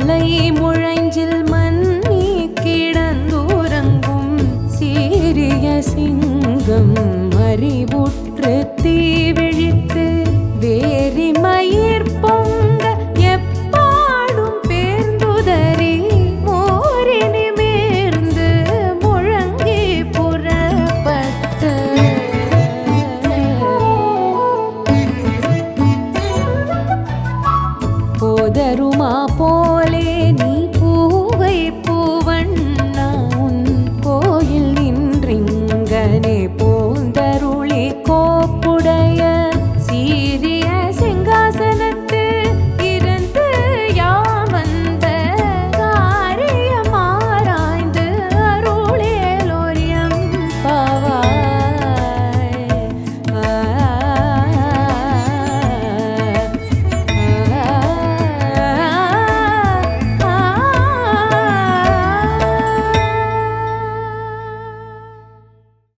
மலை முഴഞ്ചിൽ മന്നി കിടന്നുറങ്ങും சீரிய சிங்கம் அறிவுற்று தீவிழித்து வேறி மயிர் பொங்க எப்பாடும் பேர்ந்துதறி மோரினி மேர்ந்து முழங்கி புறப்பட்டு. போதருமா போ